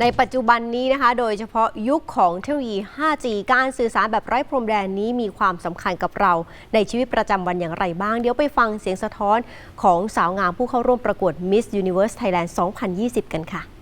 ในปัจจุบันนี้นะคะ โดยเฉพาะยุคของเทคโนโลยี 5G การสื่อสารแบบไร้พรมแดนนี้มีความสำคัญกับเรา ในชีวิตประจำวันอย่างไรบ้าง เดี๋ยวไปฟังเสียงสะท้อนของสาวงามผู้เข้าร่วมประกวด Miss Universe Thailand 2020 กันค่ะ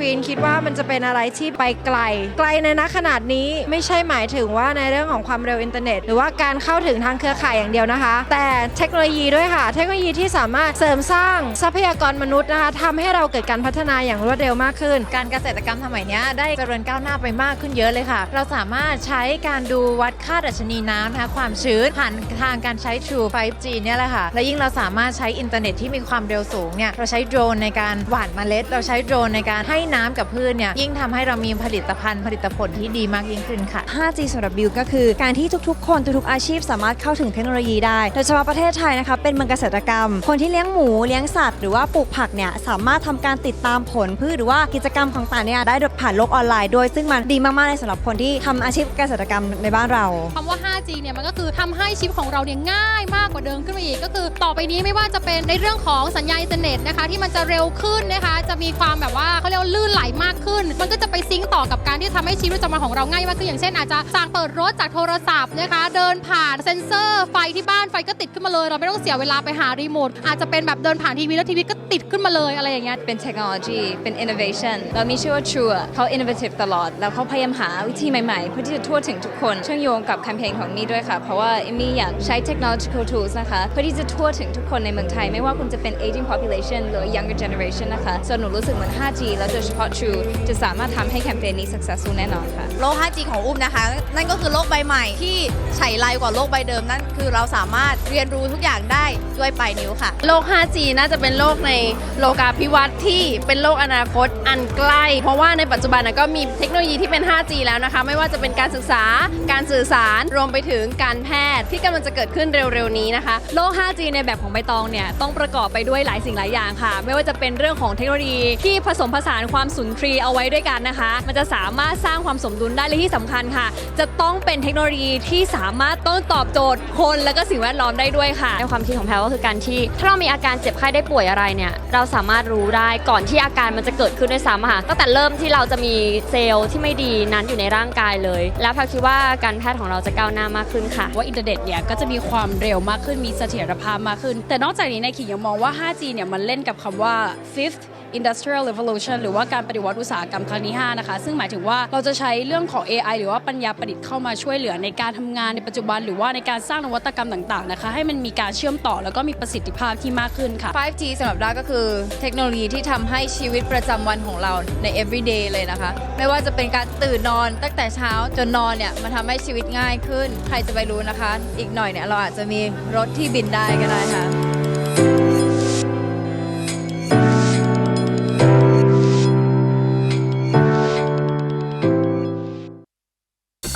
ควีนคิดว่ามันจะเป็นอะไรที่ไปไกล ไกลในนักขนาดนี้ไม่ใช่หมายถึงว่าในเรื่องของความเร็วอินเทอร์เน็ต หรือว่าการเข้าถึงทางเครือข่ายอย่างเดียวนะคะ แต่เทคโนโลยีด้วยค่ะ เทคโนโลยีที่สามารถเสริมสร้างทรัพยากรมนุษย์นะคะทำให้เราเกิดการพัฒนาอย่างรวดเร็วมากขึ้น การเกษตรกรรมสมัยนี้ได้เจริญก้าวหน้าไปมากขึ้นเยอะเลยค่ะ เราสามารถใช้การดูวัดค่าดัชนีน้ำนะคะความชื้นผ่านทางการใช้ True 5G เนี่ยแหละค่ะ และยิ่งเราสามารถใช้อินเทอร์เน็ตที่มีความเร็วสูงเนี่ยเราใช้โดรนในการหว่านเมล็ด เราใช้โดรนในการให้น้ำกับพืชเนี่ยยิ่งทำให้เรามีผลิตภัณฑ์ผลิตผลที่ดีมากยิ่งขึ้นค่ะ 5G สำหรับบิวก็คือการที่ทุกๆ คนทุกๆอาชีพสามารถเข้าถึงเทคโนโลยีได้ โดยเฉพาะประเทศไทยนะคะเป็นเมืองเกษตรกรรม คนที่เลี้ยงหมูเลี้ยงสัตว์หรือว่าปลูกผักเนี่ยสามารถทำการติดตามผลพืชหรือว่ากิจกรรมต่างๆเนี่ยได้ผ่านโลกออนไลน์ด้วยซึ่งมันดีมากๆเลยสำหรับคนที่ทำอาชีพเกษตรกรรมในบ้านเราคำว่า 5G เนี่ยมันก็คือทำให้ชีวิตของเราเนี่ยง่ายมากกว่าเดิมขึ้นมาอีกก็คือ ต่อไปนี้ไม่ว่าจะเป็นในเรื่องของสัญญาณอินเทอร์เน็ตนะคะที่มันจะเร็วขึ้นนะคะจะมีความแบบว่าเขาเรียกว่าลื่นไหลมากขึ้น มันก็จะไปซิงก์ต่อกับการที่ทำให้ชีวิตประจำวันของเราง่ายมากขึ้นอย่างเช่นอาจจะสั่งเปิดรถจากโทรศัพท์นะคะ เดินผ่านเซ็นเซอร์ ไฟที่บ้านไฟก็ติดขึ้นมาเลย เราไม่ต้องเสียเวลาไปหารีโมทอาจจะเป็นแบบเดินผ่านทีวีแล้วทีวีก็ติดขึ้นมาเลยอะไรอย่างเงี้ยเป็นเทคโนโลยีเป็น innovation เรามีชื่อว่า True เขา innovative ตลอด แล้วเขาพยายามหาวิธีใหม่ๆ เพื่อที่จะทั่วถึงทุกคนเชื่อมโยงกับแคมเปญของนี่ด้วยค่ะ เพราะว่าเอมมี่อยากใช้ technological tools นะคะเพื่อที่จะทั่วถึงทุกคนในเมืองไทย ไม่ว่าคุณจะเป็น aging population หรือ younger generation นะคะส่วนหนูรู้สึกเหมือน 5G แล้วโดยเฉพาะ True จะสามารถทำให้แคมเปญนี้ successful แน่นอนค่ะ โลก 5G ของอุ้มนะคะ นั่นก็คือโลกใบใหม่ที่ไฉไลกว่าโลกใบเดิมนั่นคือเราสามารถเรียนรู้ทุกอย่างได้ด้วยปลายนิ้วค่ะ โลก 5G น่าจะเป็นโลกในโลกาภิวัตน์ที่เป็นโลกอนาคตอันใกล้ เพราะว่าในปัจจุบันนะก็มีเทคโนโลยีที่เป็น 5G แล้วนะคะ ไม่ว่าจะเป็นการศึกษา การสื่อสาร รวมไปถึงการแพทย์ที่กำลังจะเกิดขึ้นเร็วๆนี้นะคะ โลก 5G ในแบบของใบตองเนี่ยต้องประกอบไปด้วยหลายสิ่งหลายอย่างค่ะ ไม่ว่าจะเป็นเรื่องของเทคโนโลยีที่ผสมผสานความความสุนทรีเอาไว้ด้วยกันนะคะ มันจะสามารถสร้างความสมดุลได้และที่สำคัญค่ะ จะต้องเป็นเทคโนโลยีที่สามารถต้องตอบโจทย์คนและก็สิ่งแวดล้อมได้ด้วยค่ะ ในความคิดของแพลก็คือการที่ ถ้าเรามีอาการเจ็บไข้ได้ป่วยอะไรเนี่ย เราสามารถรู้ได้ก่อนที่อาการมันจะเกิดขึ้นด้วยซ้ำค่ะตั้งแต่เริ่มที่เราจะมีเซลล์ที่ไม่ดีนั้นอยู่ในร่างกายเลย แล้วแพลคิดว่าการแพทย์ของเราจะก้าวหน้ามากขึ้นค่ะ ว่าอินเทอร์เน็ตเนี่ยก็จะมีความเร็วมากขึ้นมีเสถียรภาพมากขึ้น แต่นอกจากนี้ในยขิงยังมองว่า 5G เนี่ยมันเล่นกับคำว่า fifth industrial revolution หรือว่าการปฏิวัติอุตสาหกรรมครั้งที่5นะคะซึ่งหมายถึงว่าเราจะใช้เรื่องของ AI หรือว่าปัญญาประดิษฐ์เข้ามาช่วยเหลือในการทำงานในปัจจุบัน หรือว่าในการสร้างนวัตกรรมต่างๆนะคะให้มันมีการเชื่อมต่อแล้วก็มีประสิทธิภาพที่มากขึ้นค่ะ 5G สำหรับด้าก็คือเทคโนโลยีที่ทำให้ชีวิตประจำวันของเราใน everyday เลยนะคะ ไม่ว่าจะเป็นการตื่นนอนตั้งแต่เช้าจนนอนเนี่ยมันทำให้ชีวิตง่ายขึ้น ใครจะไปรู้นะคะ อีกหน่อยเนี่ยเราอาจจะมีรถที่บินได้ก็ได้ค่ะ